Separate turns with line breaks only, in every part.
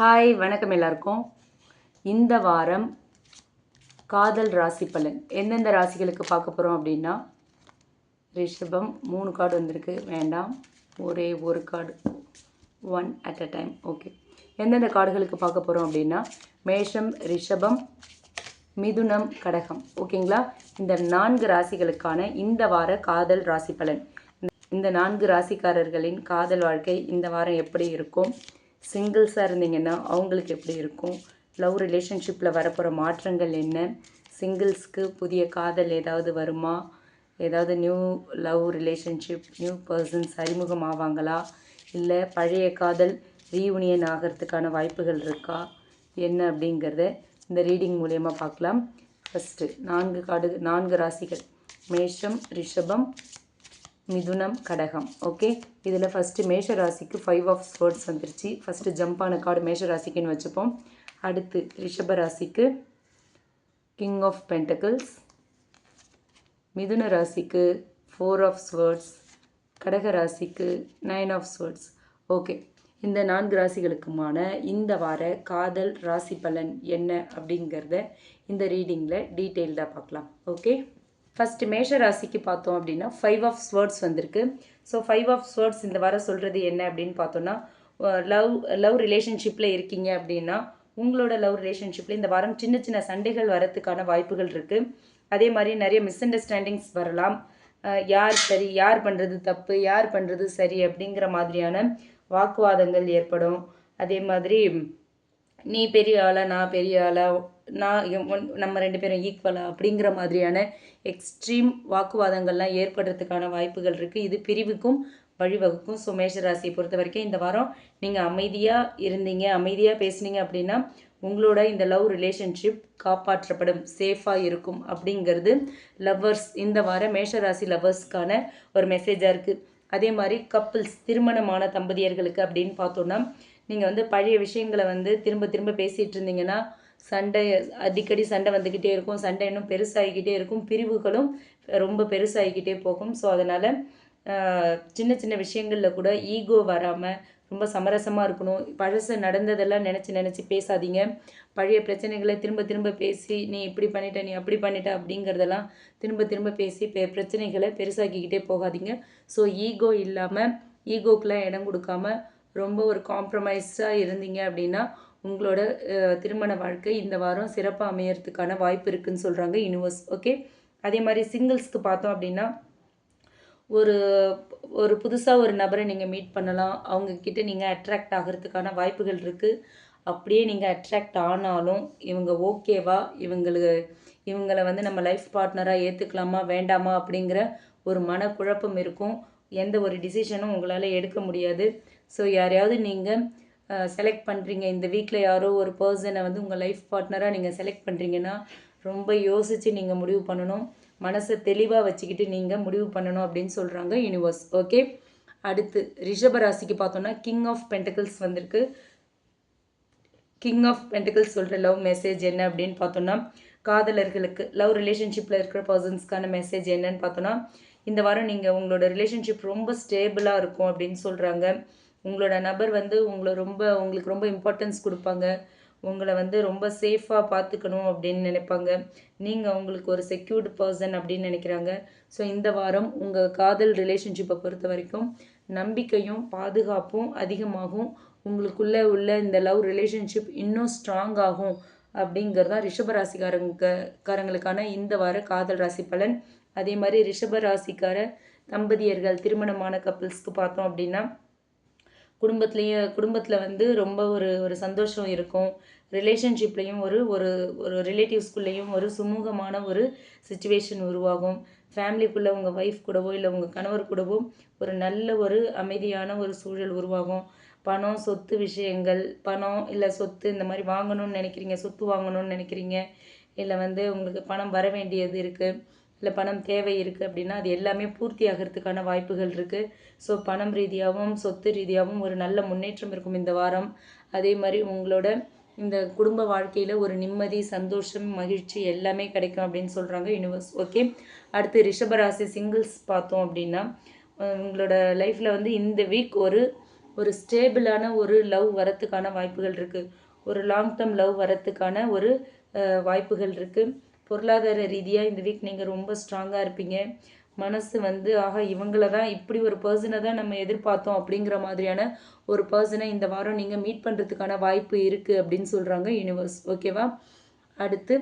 Hi வணக்கம் எல்லாருக்கும். இந்த வாரம் காதல் ராசி பலன். எந்தெந்த ராசிகளுக்கு பார்க்க போகிறோம் அப்படின்னா ரிஷபம் மூணு கார்டு வந்திருக்கு. வேண்டாம் ஒரே ஒரு card one at a time okay எந்தெந்த கார்டுகளுக்கு பார்க்க போகிறோம் அப்படின்னா மேஷம் ரிஷபம் மிதுனம் கடகம். ஓகேங்களா இந்த நான்கு ராசிகளுக்கான இந்த வார காதல் ராசி பலன். இந்த நான்கு ராசிக்காரர்களின் காதல் வாழ்க்கை இந்த வாரம் எப்படி இருக்கும்? சிங்கிள்ஸாக இருந்தீங்கன்னா அவங்களுக்கு எப்படி இருக்கும்? லவ் ரிலேஷன்ஷிப்பில் வரப்போகிற மாற்றங்கள் என்ன? சிங்கிள்ஸ்க்கு புதிய காதல் ஏதாவது வருமா? ஏதாவது new love relationship new persons அறிமுகம் ஆவாங்களா? இல்லை பழைய காதல் ரீயூனியன் ஆகிறதுக்கான வாய்ப்புகள் இருக்கா? என்ன அப்படிங்கிறத இந்த ரீடிங் மூலயமா பார்க்கலாம். ஃபஸ்ட்டு நான்கு காடு நான்கு ராசிகள். மேஷம் ரிஷபம் மிதுனம் கடகம். ஓகே இதில் ஃபஸ்ட்டு மேஷ ராசிக்கு ஃபைவ் ஆஃப் ஸ்வர்ட்ஸ் வந்துருச்சு. ஃபஸ்ட்டு ஜம்பான கார்டு மேஷ ராசிக்குன்னு வச்சுப்போம். அடுத்து ரிஷப ராசிக்கு கிங் ஆஃப் பென்டக்கிள்ஸ் மிதுன ராசிக்கு ஃபோர் ஆஃப் ஸ்வர்ட்ஸ் கடக ராசிக்கு நைன் ஆஃப் ஸ்வேர்ட்ஸ் ஓகே இந்த நான்கு ராசிகளுக்குமான இந்த வார காதல் ராசி பலன் என்ன அப்படிங்கிறத இந்த ரீடிங்கில் டீட்டெயில்டாக பார்க்கலாம். ஓகே ஃபஸ்ட்டு மேஷ ராசிக்கு பார்த்தோம் அப்படின்னா ஃபைவ் ஆஃப் ஸ்வேர்ட்ஸ் வந்திருக்கு. ஸோ ஃபைவ் ஆஃப் ஸ்வேர்ட்ஸ் இந்த வாரம் சொல்கிறது என்ன அப்படின்னு பார்த்தோன்னா லவ் லவ் ரிலேஷன்ஷிப்பில் இருக்கீங்க அப்படின்னா உங்களோட லவ் ரிலேஷன்ஷிப்பில் இந்த வாரம் சின்ன சின்ன சண்டைகள் வரத்துக்கான வாய்ப்புகள் இருக்குது அதே மாதிரி நிறைய மிஸ் அண்டர்ஸ்டாண்டிங்ஸ் வரலாம் யார் சரி யார் பண்ணுறது தப்பு யார் பண்ணுறது சரி அப்படிங்கிற மாதிரியான வாக்குவாதங்கள் ஏற்படும். அதே மாதிரி நீ பெரிய ஆளா நான் பெரிய ஆளா நான் ஒன்- நம்ம ரெண்டு பேரும் ஈக்குவலா அப்படிங்கிற மாதிரியான எக்ஸ்ட்ரீம் வாக்குவாதங்கள்லாம் ஏற்படுறதுக்கான வாய்ப்புகள் இருக்குது இது பிரிவுக்கும் வழிவகுக்கும். ஸோ மேஷராசியை பொறுத்த வரைக்கும் இந்த வாரம் நீங்கள் அமைதியாக இருந்தீங்க அமைதியாக பேசுனீங்க அப்படின்னா உங்களோட இந்த லவ் ரிலேஷன்ஷிப் காப்பாற்றப்படும் சேஃபாக இருக்கும் அப்படிங்கிறது லவ்வர்ஸ் இந்த வாரம் மேஷராசி லவ்வர்ஸ்க்கான ஒரு மெசேஜாக இருக்குது அதே மாதிரி கப்பிள்ஸ் திருமணமான தம்பதியர்களுக்கு அப்படின்னு பார்த்தோன்னா நீங்கள் வந்து பழைய விஷயங்களை வந்து திரும்ப திரும்ப பேசிகிட்டு இருந்தீங்கன்னா சண்டை அடிக்கடி சண்டை வந்துக்கிட்டே இருக்கும். சண்டை இன்னும் பெருசாகிக்கிட்டே இருக்கும். பிரிவுகளும் ரொம்ப பெருசாகிக்கிட்டே போகும். ஸோ அதனால் சின்ன சின்ன விஷயங்களில் கூட ஈகோ வராமல் ரொம்ப சமரசமாக இருக்கணும். பழசு நடந்ததெல்லாம் நினச்சி நினச்சி பேசாதீங்க. பழைய பிரச்சனைகளை திரும்ப திரும்ப பேசி நீ இப்படி பண்ணிட்ட நீ அப்படி பண்ணிட்ட அப்படிங்கிறதெல்லாம் திரும்ப திரும்ப பேசி பெ பிரச்சனைகளை பெருசாக்கிக்கிட்டே போகாதீங்க. ஸோ ஈகோ இல்லாமல் ஈகோக்கெலாம் இடம் கொடுக்காம ரொம்ப ஒரு காம்ப்ரமைஸாக இருந்தீங்க அப்படின்னா உங்களோட திருமண வாழ்க்கை இந்த வாரம் சிறப்பாக அமையறதுக்கான வாய்ப்பு இருக்குன்னு சொல்கிறாங்க யூனிவர்ஸ் ஓகே அதே மாதிரி சிங்கிள்ஸ்க்கு பார்த்தோம் அப்படின்னா ஒரு ஒரு புதுசாக ஒரு நபரை நீங்கள் மீட் பண்ணலாம். அவங்கக்கிட்ட நீங்கள் அட்ராக்ட் ஆகிறதுக்கான வாய்ப்புகள் இருக்குது அப்படியே நீங்கள் அட்ராக்ட் ஆனாலும் இவங்க ஓகேவா இவங்களுக்கு இவங்களை வந்து நம்ம லைஃப் பார்ட்னராக ஏற்றுக்கலாமா வேண்டாமா? அப்படிங்கிற ஒரு மனக்குழப்பம் இருக்கும். எந்த ஒரு டிசிஷனும் உங்களால் எடுக்க முடியாது. ஸோ யாரையாவது நீங்கள் செலக்ட் பண்ணுறீங்க இந்த வீக்கில் யாரோ ஒரு பர்சனை வந்து உங்கள் லைஃப் பார்ட்னராக நீங்கள் செலக்ட் பண்ணுறீங்கன்னா ரொம்ப யோசித்து நீங்கள் முடிவு பண்ணணும். மனசை தெளிவாக வச்சுக்கிட்டு நீங்கள் முடிவு பண்ணணும் அப்படின்னு சொல்கிறாங்க யூனிவர்ஸ் ஓகே அடுத்து ரிஷப ராசிக்கு பார்த்தோன்னா கிங் ஆஃப் பென்டக்கிள்ஸ் வந்திருக்கு. கிங் ஆஃப் பென்டக்கிள்ஸ் சொல்கிற லவ் மெசேஜ் என்ன அப்படின்னு பார்த்தோன்னா காதலர்களுக்கு லவ் ரிலேஷன்ஷிப்பில் இருக்கிற பர்சன்ஸ்க்கான மெசேஜ் என்னன்னு பார்த்தோன்னா இந்த வாரம் நீங்கள் உங்களோட ரிலேஷன்ஷிப் ரொம்ப ஸ்டேபிளாக இருக்கும் அப்படின்னு சொல்கிறாங்க உங்களோட நபர் வந்து உங்களை ரொம்ப உங்களுக்கு ரொம்ப இம்பார்ட்டன்ஸ் கொடுப்பாங்க. உங்களை வந்து ரொம்ப சேஃபாக பார்த்துக்கணும் அப்படின்னு நினைப்பாங்க. நீங்கள் உங்களுக்கு ஒரு செக்யூர்டு பர்சன் அப்படின்னு நினைக்கிறாங்க. ஸோ இந்த வாரம் உங்கள் காதல் ரிலேஷன்ஷிப்பை பொறுத்த வரைக்கும் நம்பிக்கையும் பாதுகாப்பும் அதிகமாகும். உங்களுக்குள்ளே உள்ள இந்த லவ் ரிலேஷன்ஷிப் இன்னும் ஸ்ட்ராங் ஆகும் அப்படிங்கிறது தான் ரிஷபராசிக்காரங்க காரங்களுக்கான இந்த வார காதல் ராசி பலன். அதே மாதிரி ரிஷபராசிக்கார தம்பதியர்கள் திருமணமான கப்பிள்ஸ்க்கு பார்த்தோம் அப்படின்னா குடும்பத்துலேயே குடும்பத்தில் வந்து ரொம்ப ஒரு ஒரு சந்தோஷம் இருக்கும். ரிலேஷன்ஷிப்லேயும் ஒரு ஒரு ஒரு ரிலேட்டிவ்ஸ்குள்ளேயும் ஒரு சுமூகமான ஒரு சுச்சுவேஷன் உருவாகும். ஃபேமிலிக்குள்ளே உங்கள் ஒய்ஃப் கூடவோ இல்லை உங்கள் கணவர் கூடவோ ஒரு நல்ல ஒரு அமைதியான ஒரு சூழல் உருவாகும். பணம் சொத்து விஷயங்கள் பணம் இல்லை சொத்து இந்த மாதிரி வாங்கணும்னு நினைக்கிறீங்க சொத்து வாங்கணும்னு நினைக்கிறீங்க இல்லை வந்து உங்களுக்கு பணம் வர வேண்டியது இருக்குது இல்லை பணம் தேவை இருக்குது அப்படின்னா அது எல்லாமே பூர்த்தி ஆகிறதுக்கான வாய்ப்புகள் இருக்குது ஸோ பணம் ரீதியாகவும் சொத்து ரீதியாகவும் ஒரு நல்ல முன்னேற்றம் இருக்கும் இந்த வாரம். அதே மாதிரி உங்களோட இந்த குடும்ப வாழ்க்கையில் ஒரு நிம்மதி சந்தோஷம் மகிழ்ச்சி எல்லாமே கிடைக்கும் அப்படின்னு சொல்கிறாங்க யூனிவர்ஸ் ஓகே அடுத்து ரிஷபராசி சிங்கிள்ஸ் பார்த்தோம் அப்படின்னா உங்களோட லைஃப்பில் வந்து இந்த வீக் ஒரு ஒரு ஸ்டேபிளான ஒரு லவ் வரத்துக்கான வாய்ப்புகள் இருக்குது ஒரு லாங் டேர்ம் லவ் வரத்துக்கான ஒரு வாய்ப்புகள் இருக்குது பொருளாதார ரீதியாக இந்த வீக் நீங்கள் ரொம்ப ஸ்ட்ராங்காக இருப்பீங்க. மனசு வந்து ஆக இவங்கள தான் இப்படி ஒரு பர்சனை தான் நம்ம எதிர்பார்த்தோம் அப்படிங்கிற மாதிரியான ஒரு பர்சனை இந்த வாரம் நீங்கள் மீட் பண்ணுறதுக்கான வாய்ப்பு இருக்குது அப்படின்னு சொல்கிறாங்க யூனிவர்ஸ் ஓகேவா அடுத்து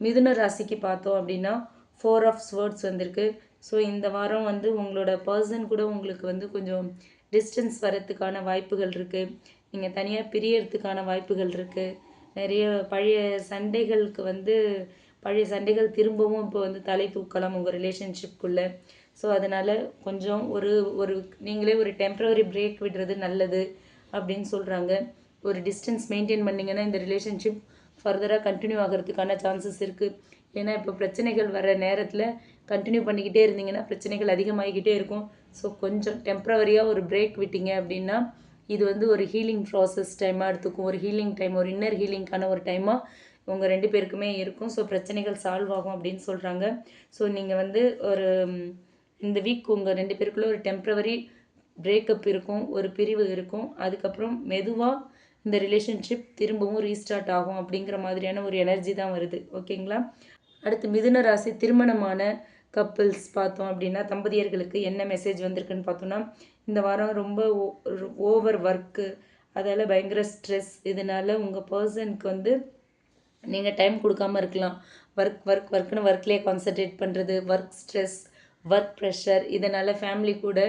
மிதுன ராசிக்கு பார்த்தோம் அப்படின்னா ஃபோர் ஆஃப் ஸ்வேர்ட்ஸ் வந்திருக்கு. ஸோ இந்த வாரம் வந்து உங்களோட பர்சன் கூட உங்களுக்கு வந்து கொஞ்சம் டிஸ்டன்ஸ் வரத்துக்கான வாய்ப்புகள் இருக்குது நீங்கள் தனியாக பிரியறதுக்கான வாய்ப்புகள் இருக்குது நிறைய பழைய சண்டைகளுக்கு வந்து பழைய சண்டைகள் திரும்பவும் இப்போ வந்து தலை தூக்கலாம் உங்கள் ரிலேஷன்ஷிப்புக்குள்ளே ஸோ அதனால் கொஞ்சம் ஒரு ஒரு நீங்களே ஒரு டெம்ப்ரவரி பிரேக் விடுறது நல்லது அப்படின்னு சொல்கிறாங்க ஒரு டிஸ்டன்ஸ் மெயின்டைன் பண்ணிங்கன்னா இந்த ரிலேஷன்ஷிப் ஃபர்தராக கண்டினியூ ஆகிறதுக்கான சான்சஸ் இருக்குது ஏன்னா இப்போ பிரச்சனைகள் வர நேரத்தில் கண்டினியூ பண்ணிக்கிட்டே இருந்தீங்கன்னா பிரச்சனைகள் அதிகமாகிக்கிட்டே இருக்கும். ஸோ கொஞ்சம் டெம்ப்ரவரியாக ஒரு பிரேக் விட்டீங்க அப்படின்னா இது வந்து ஒரு ஹீலிங் ப்ராசஸ் டைமாக எடுத்துக்கும். ஒரு ஹீலிங் டைம் ஒரு இன்னர் ஹீலிங்க்கான ஒரு டைமாக உங்கள் ரெண்டு பேருக்குமே இருக்கும். ஸோ பிரச்சனைகள் சால்வ் ஆகும் அப்படின்னு சொல்கிறாங்க ஸோ நீங்கள் வந்து ஒரு இந்த வீக் உங்கள் ரெண்டு பேருக்குள்ளே ஒரு டெம்ப்ரவரி பிரேக்கப் இருக்கும். ஒரு பிரிவு இருக்கும். அதுக்கப்புறம் மெதுவாக இந்த ரிலேஷன்ஷிப் திரும்பவும் ரீஸ்டார்ட் ஆகும் அப்படிங்கிற மாதிரியான ஒரு எனர்ஜி தான் வருது. ஓகேங்களா? அடுத்து மிதுன ராசி திருமணமான கப்பிள்ஸ் பார்த்தோம் அப்படின்னா தம்பதியர்களுக்கு என்ன மெசேஜ் வந்திருக்குன்னு பார்த்தோம்னா இந்த வாரம் ரொம்ப ஓவர் ஒர்க்கு அதால் பயங்கர ஸ்ட்ரெஸ் இதனால் உங்கள் பர்சனுக்கு வந்து நீங்கள் டைம் கொடுக்காம இருக்கலாம். ஒர்க் ஒர்க் ஒர்க்னு ஒர்க்லேயே கான்சன்ட்ரேட் பண்ணுறது ஒர்க் ஸ்ட்ரெஸ் ஒர்க் ப்ரெஷர் இதனால் ஃபேமிலி கூட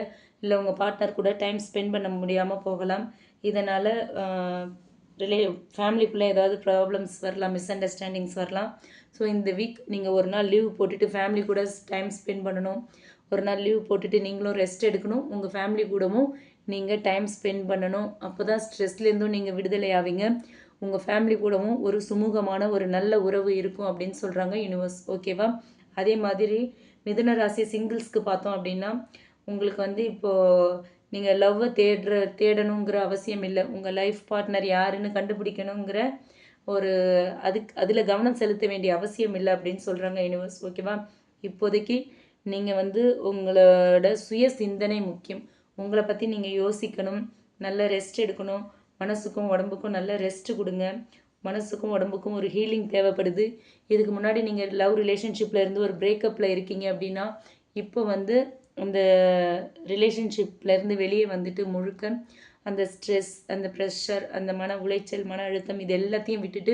இல்லை உங்கள் பார்ட்னர் கூட டைம் ஸ்பெண்ட் பண்ண முடியாமல் போகலாம். இதனால் ரிலே ஃபேமிலிக்குள்ளே ஏதாவது ப்ராப்ளம்ஸ் வரலாம் மிஸ் அண்டர்ஸ்டாண்டிங்ஸ் வரலாம். ஸோ இந்த வீக் நீங்கள் ஒரு நாள் லீவ் போட்டுட்டு ஃபேமிலி கூட டைம் ஸ்பெண்ட் பண்ணணும். ஒரு நாள் லீவ் போட்டுட்டு நீங்களும் ரெஸ்ட் எடுக்கணும். உங்கள் ஃபேமிலி கூடவும் நீங்கள் டைம் ஸ்பெண்ட் பண்ணணும். அப்போ தான் ஸ்ட்ரெஸ்லேருந்தும் நீங்கள் விடுதலை ஆவீங்க. உங்கள் ஃபேமிலி கூடவும் ஒரு சுமூகமான ஒரு நல்ல உறவு இருக்கும் அப்படின்னு சொல்கிறாங்க யூனிவர்ஸ் ஓகேவா அதே மாதிரி மிதுன ராசி சிங்கிள்ஸ்க்கு பார்த்தோம் அப்படின்னா உங்களுக்கு வந்து இப்போது நீங்கள் லவ்வை தேடுற தேடணுங்கிற அவசியம் இல்லை. உங்கள் லைஃப் பார்ட்னர் யாருன்னு கண்டுபிடிக்கணுங்கிற ஒரு அதுக்கு அதில் கவனம் செலுத்த வேண்டிய அவசியம் இல்லை அப்படின்னு சொல்கிறாங்க யூனிவர்ஸ் ஓகேவா இப்போதைக்கு நீங்கள் வந்து உங்களோட சுய சிந்தனை முக்கியம். உங்களை பற்றி நீங்கள் யோசிக்கணும். நல்ல ரெஸ்ட் எடுக்கணும். மனசுக்கும் உடம்புக்கும் நல்ல ரெஸ்ட் கொடுங்க. மனசுக்கும் உடம்புக்கும் ஒரு ஹீலிங் தேவைப்படுது. இதுக்கு முன்னாடி நீங்கள் லவ் ரிலேஷன்ஷிப்பில் இருந்து ஒரு பிரேக்கப்பில் இருக்கீங்க அப்படின்னா இப்போ வந்து அந்த ரிலேஷன்ஷிப்லேருந்து வெளியே வந்துட்டு முழுக்க அந்த ஸ்ட்ரெஸ் அந்த ப்ரெஷர் அந்த மன உளைச்சல் மன அழுத்தம் இது எல்லாத்தையும் விட்டுட்டு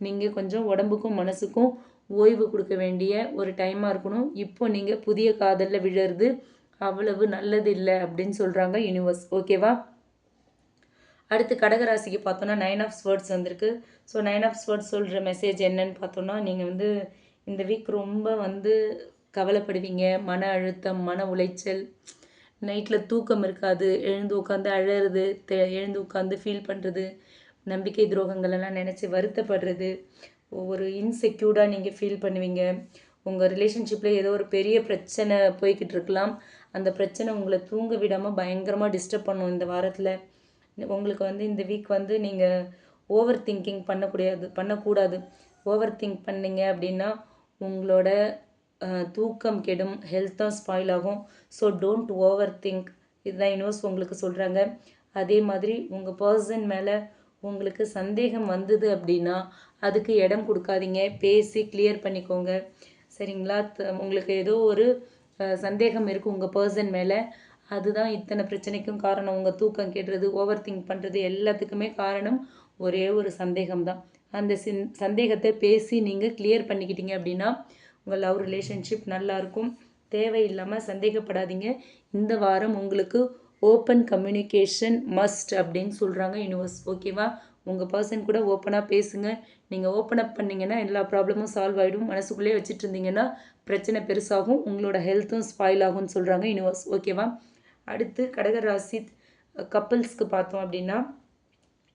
நீங்கள் கொஞ்சம் உடம்புக்கும் மனசுக்கும் ஓய்வு கொடுக்க வேண்டிய ஒரு டைமாக இருக்கணும். இப்போ நீங்கள் புதிய காதலில் விழுறது அவ்வளவு நல்லது இல்லை அப்படின்னு சொல்கிறாங்க யூனிவர்ஸ் ஓகேவா அடுத்து கடகராசிக்கு பார்த்தோன்னா நைன் ஆஃப் ஸ்வேர்ட்ஸ் வந்திருக்கு. ஸோ நைன் ஆஃப் ஸ்வேர்ட்ஸ் சொல்கிற மெசேஜ் என்னன்னு பார்த்தோன்னா நீங்கள் வந்து இந்த வீக் ரொம்ப வந்து கவலைப்படுவீங்க. மன அழுத்தம் மன உளைச்சல். நைட்டில் தூக்கம் இருக்காது. எழுந்து உட்காந்து அழறது தெ எழுந்து உட்காந்து ஃபீல் பண்ணுறது நம்பிக்கை துரோகங்கள் எல்லாம் நினச்சி வருத்தப்படுறது. ஒரு இன்செக்யூர்டாக நீங்கள் ஃபீல் பண்ணுவீங்க. உங்கள் ரிலேஷன்ஷிப்பில் ஏதோ ஒரு பெரிய பிரச்சனை போய்கிட்டு இருக்கலாம். அந்த பிரச்சனை உங்களை தூங்க விடாமல் பயங்கரமாக டிஸ்டர்ப் பண்ணும் இந்த வாரத்தில். உங்களுக்கு வந்து இந்த வீக் வந்து நீங்கள் ஓவர் திங்கிங் பண்ணக்கூடாது பண்ணக்கூடாது. ஓவர் திங்க் பண்ணீங்க அப்படின்னா உங்களோட தூக்கம் கெடும் ஹெல்த்தும் ஸ்பாயில் ஆகும். ஸோ டோன்ட் ஓவர் திங்க் இதுதான் யூனிவர்ஸ் உங்களுக்கு சொல்கிறாங்க அதே மாதிரி உங்கள் பர்சன் மேலே உங்களுக்கு சந்தேகம் வந்தது அப்படின்னா அதுக்கு இடம் கொடுக்காதீங்க. பேசி கிளியர் பண்ணிக்கோங்க. சரிங்களா? த- உங்களுக்கு ஏதோ ஒரு சந்தேகம் இருக்குது உங்கள் பர்சன் மேலே. அதுதான் இத்தனை பிரச்சனைக்கும் காரணம். உங்கள் தூக்கம் கெடுறது ஓவர் திங்க் பண்ணுறது எல்லாத்துக்குமே காரணம் ஒரே ஒரு சந்தேகம் தான் அந்த சின் சந்தேகத்தை பேசி நீங்கள் கிளியர் பண்ணிக்கிட்டீங்க அப்படின்னா உங்கள் லவ் ரிலேஷன்ஷிப் நல்லாயிருக்கும் தேவையில்லாமல் சந்தேகப்படாதீங்க. இந்த வாரம் உங்களுக்கு ஓப்பன் கம்யூனிகேஷன் மஸ்ட் அப்படின்னு சொல்கிறாங்க யூனிவர்ஸ் ஓகேவா உங்கள் பர்சன் கூட ஓப்பனாக பேசுங்க. நீங்கள் ஓப்பன் அப் பண்ணிங்கன்னா எல்லா ப்ராப்ளமும் சால்வ் ஆகிடும் மனசுக்குள்ளேயே வச்சுட்டு இருந்தீங்கன்னா பிரச்சனை பெருசாகும். உங்களோட ஹெல்த்தும் ஸ்பாயில் ஆகும்னு சொல்கிறாங்க யூனிவர்ஸ் ஓகேவா அடுத்து கடகராசி கப்பிள்ஸ்க்கு பார்த்தோம் அப்படின்னா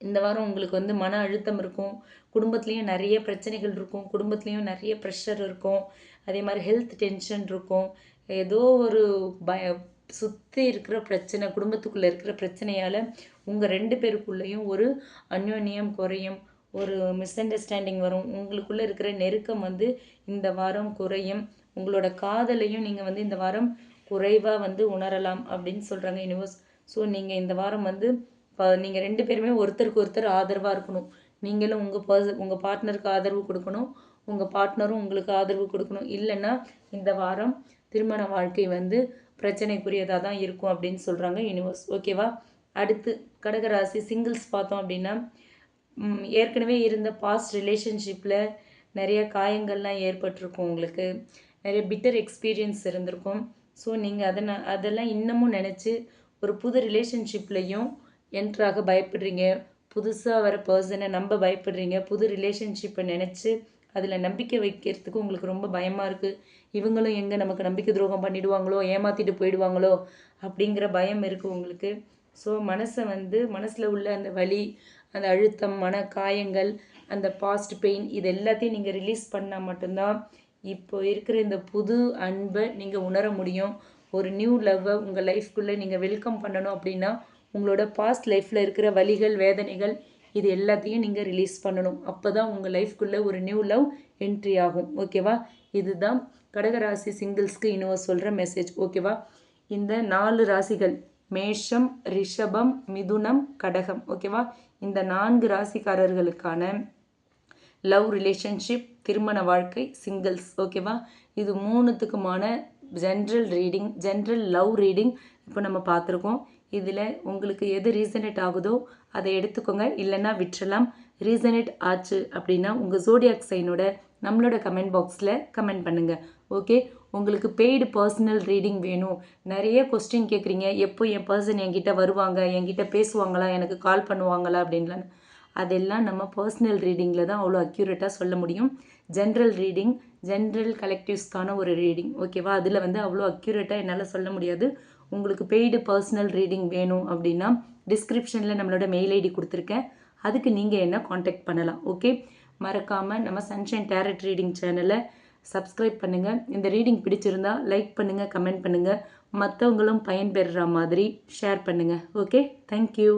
இந்த வாரம் உங்களுக்கு வந்து மன அழுத்தம் இருக்கும். குடும்பத்துலேயும் நிறைய பிரச்சனைகள் இருக்கும். குடும்பத்துலேயும் நிறைய ப்ரெஷர் இருக்கும். அதே மாதிரி ஹெல்த் டென்ஷன் இருக்கும். ஏதோ ஒரு பய சுற்றி இருக்கிற பிரச்சனை குடும்பத்துக்குள்ளே இருக்கிற பிரச்சனையால் உங்கள் ரெண்டு பேருக்குள்ளேயும் ஒரு அந்யோன்யம் குறையும். ஒரு மிஸ் அண்டர்ஸ்டாண்டிங் வரும். உங்களுக்குள்ளே இருக்கிற நெருக்கம் வந்து இந்த வாரம் குறையும். உங்களோட காதலையும் நீங்கள் வந்து இந்த வாரம் குறைவாக வந்து உணரலாம் அப்படின்னு சொல்கிறாங்க யூனிவர்ஸ் ஸோ நீங்கள் இந்த வாரம் வந்து நீங்கள் ரெண்டு பேருமே ஒருத்தருக்கு ஒருத்தர் ஆதரவாக இருக்கணும். நீங்களும் உங்கள் பர்ஸ் உங்கள் பார்ட்னருக்கு ஆதரவு கொடுக்கணும். உங்கள் பார்ட்னரும் உங்களுக்கு ஆதரவு கொடுக்கணும். இல்லைன்னா இந்த வாரம் திருமண வாழ்க்கை வந்து பிரச்சனைக்குரியதாக தான் இருக்கும் அப்படின்னு சொல்கிறாங்க யூனிவர்ஸ் ஓகேவா அடுத்து கடகராசி சிங்கிள்ஸ் பார்த்தோம் அப்படின்னா ஏற்கனவே இருந்த பாஸ்ட் ரிலேஷன்ஷிப்பில் நிறைய காயங்கள்லாம் ஏற்பட்டிருக்கும் உங்களுக்கு. நிறைய பிட்டர் எக்ஸ்பீரியன்ஸ் இருந்திருக்கும். ஸோ நீங்கள் அதை அதெல்லாம் இன்னமும் நினச்சி ஒரு புது ரிலேஷன்ஷிப்லையும் என்ட்ராக பயப்படுறீங்க. புதுசாக வர பர்சனை நம்ப பயப்படுறீங்க புது ரிலேஷன்ஷிப்பை நினச்சி அதில் நம்பிக்கை வைக்கிறதுக்கு உங்களுக்கு ரொம்ப பயமாக இருக்குது இவங்களும் எங்கே நமக்கு நம்பிக்கை துரோகம் பண்ணிடுவாங்களோ ஏமாற்றிட்டு போயிடுவாங்களோ அப்படிங்கிற பயம் இருக்குது உங்களுக்கு. ஸோ மனசை வந்து மனசில் உள்ள அந்த வலி அந்த அழுத்தம் மன காயங்கள் அந்த பாஸ்ட் பெயின் இது எல்லாத்தையும் நீங்கள் ரிலீஸ் பண்ணால் மட்டும்தான் இப்போ இருக்கிற இந்த புது அன்பை நீங்கள் உணர முடியும். ஒரு நியூ லவ்வை உங்கள் லைஃப்குள்ளே நீங்கள் வெல்கம் பண்ணணும் அப்படின்னா உங்களோட பாஸ்ட் லைஃப்பில் இருக்கிற வலிகள் வேதனைகள் இது எல்லாத்தையும் நீங்கள் ரிலீஸ் பண்ணணும். அப்போ தான் உங்கள் லைஃப்குள்ளே ஒரு நியூ லவ் என்ட்ரி ஆகும். ஓகேவா இதுதான் கடகராசி சிங்கிள்ஸ்க்கு இன்னும் சொல்கிற மெசேஜ் ஓகேவா இந்த நாலு ராசிகள் மேஷம் ரிஷபம் மிதுனம் கடகம். ஓகேவா இந்த நான்கு ராசிக்காரர்களுக்கான லவ் ரிலேஷன்ஷிப் திருமண வாழ்க்கை சிங்கிள்ஸ் ஓகேவா இது மூணுத்துக்குமான general reading general love reading இப்போ நம்ம பார்த்துருக்கோம். இதில் உங்களுக்கு எது ரீசனேட் ஆகுதோ அதை எடுத்துக்கோங்க. இல்லைன்னா விட்டுறலாம். ரீசனேட் ஆச்சு அப்படின்னா உங்கள் ஜோடியாக் சைனோட நம்மளோட கமெண்ட் பாக்ஸில் கமெண்ட் பண்ணுங்கள் ஓகே உங்களுக்கு பெய்டு பர்சனல் ரீடிங் வேணும். நிறைய கொஸ்டின் கேட்குறீங்க. எப்போ என் பர்சன் என்கிட்ட வருவாங்க? என்கிட்ட பேசுவாங்களா? எனக்கு கால் பண்ணுவாங்களா? அப்படின்லாம். அதெல்லாம் நம்ம பர்சனல் ரீடிங்கில் தான் அவ்வளோ அக்யூரேட்டாக சொல்ல முடியும். ஜென்ரல் ரீடிங் ஜென்ரல் கலெக்டிவ்ஸ்க்கான ஒரு ரீடிங் ஓகேவா அதில் வந்து அவ்வளோ அக்யூரேட்டாக என்னால் சொல்ல முடியாது. உங்களுக்கு பெய்டு பர்சனல் ரீடிங் வேணும் அப்படின்னா டிஸ்கிரிப்ஷனில் நம்மளோட மெயில் ஐடி கொடுத்துருக்கேன். அதுக்கு நீங்கள் என்ன காண்டாக்ட் பண்ணலாம் ஓகே மறக்காமல் நம்ம சன்ஷைன் டேரட் ரீடிங் சேனலை சப்ஸ்கிரைப் பண்ணுங்கள் இந்த ரீடிங் பிடிச்சிருந்தா லைக் பண்ணுங்கள் கமெண்ட் பண்ணுங்கள் மற்றவங்களும் பயன்பெறுற மாதிரி ஷேர் பண்ணுங்கள் ஓகே தேங்க்யூ